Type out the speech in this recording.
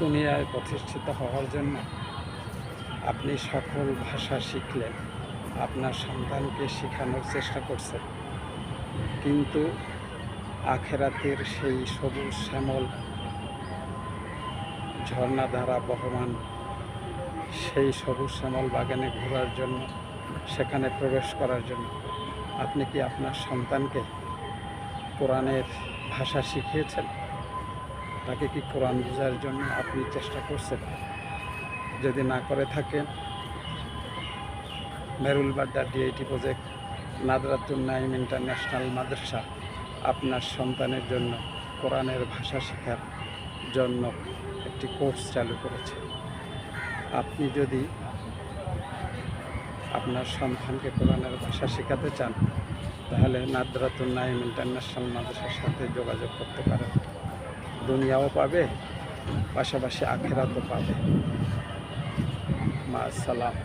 দুনিয়ায় প্রতিষ্ঠিত হওয়ার জন্য আপনি সকল ভাষা শিখলেন, আপনার সন্তানকে শেখানোর চেষ্টা করছেন। কিন্তু আখেরাতের সেই সবুজ শ্যামল ঝর্ণাধারা বহমান, সেই সবুজ শ্যামল বাগানে ঘোরার জন্য, সেখানে প্রবেশ করার জন্য আপনি কি আপনার সন্তানকে কোরআনের ভাষা শিখিয়েছেন? তাকে কি কোরআন বোঝার জন্য আপনি চেষ্টা করছেন? যদি না করে থাকেন, Merul Badda DIT project Nadratul Naim international মাদ্রাসা আপনার সন্তানের জন্য কোরআনের ভাষা শেখার জন্য একটি কোর্স চালু করেছে। আপনি যদি আপনার সন্তানকে কোরআনের ভাষা শেখাতে চান, তাহলে নাদরাতুল নাইম ইন্টারন্যাশনাল মাদ্রাসার সাথে যোগাযোগ করতে পারেন। দুনিয়াও পাবে পাশাপাশি আখেরাতও পাবে। মা সালাম।